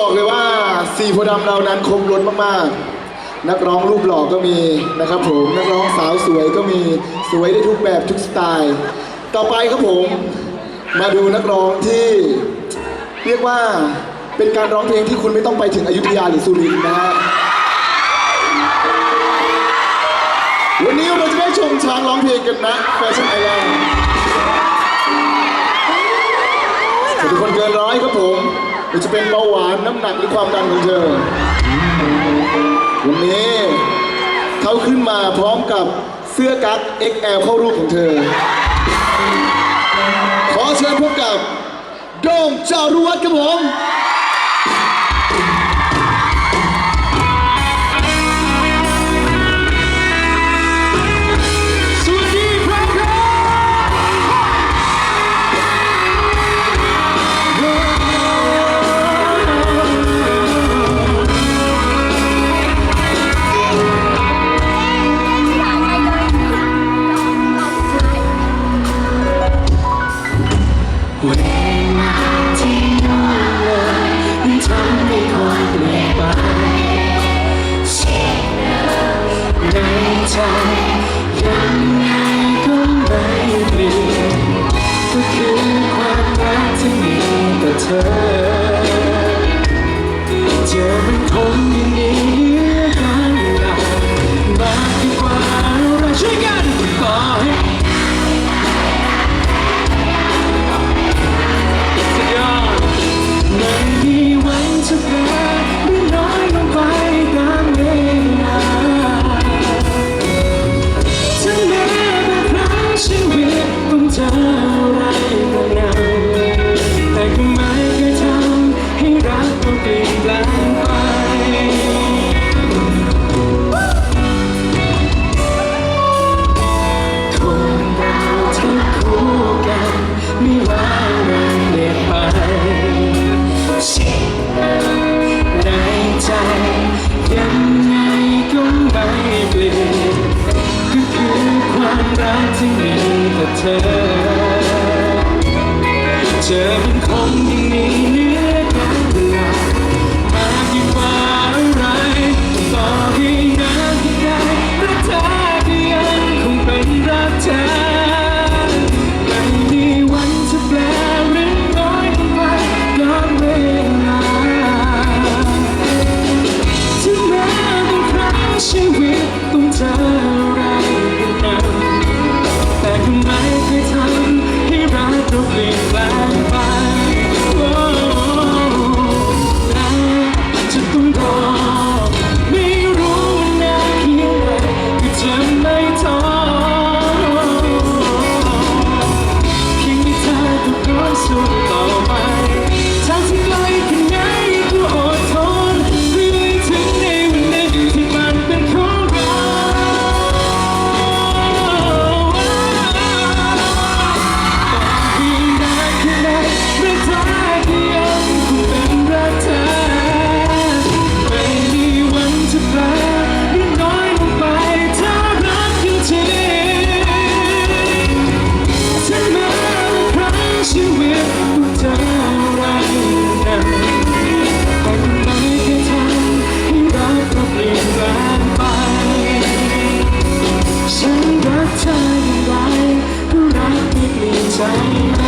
บอกเลยว่าสีโพธิ์ดำเรานั้นครบล้นมากๆ นักร้องรูปหล่อก็มีนะครับผม นักร้องสาวสวยก็มีสวยได้ทุกแบบทุกสไตล์ ต่อไปครับผม มาดูนักร้องที่เรียกว่าเป็นการร้องเพลงที่คุณไม่ต้องไปถึงอยุธยาหรือสุรินทร์นะฮะ วันนี้เราจะได้ชมช้างร้องเพลงกันนะแฟชั่นไอแลนด์สวัสดีคนเกินร้อยครับผม หรือจะเป็นเบาหวานน้ำหนักหรือความดันของเธอวันนี้เขาขึ้นมาพร้อมกับเสื้อกั๊ก XL เข้ารูปของเธอ ขอเชิญพบกับโดมจารุวัฒน์ครับผม ต่ เธออะไรกันคนไหนที่ทำให้รักเราเปลี่ยนแปลงไป ฉันรักเธออย่างไรรักที่มีใจ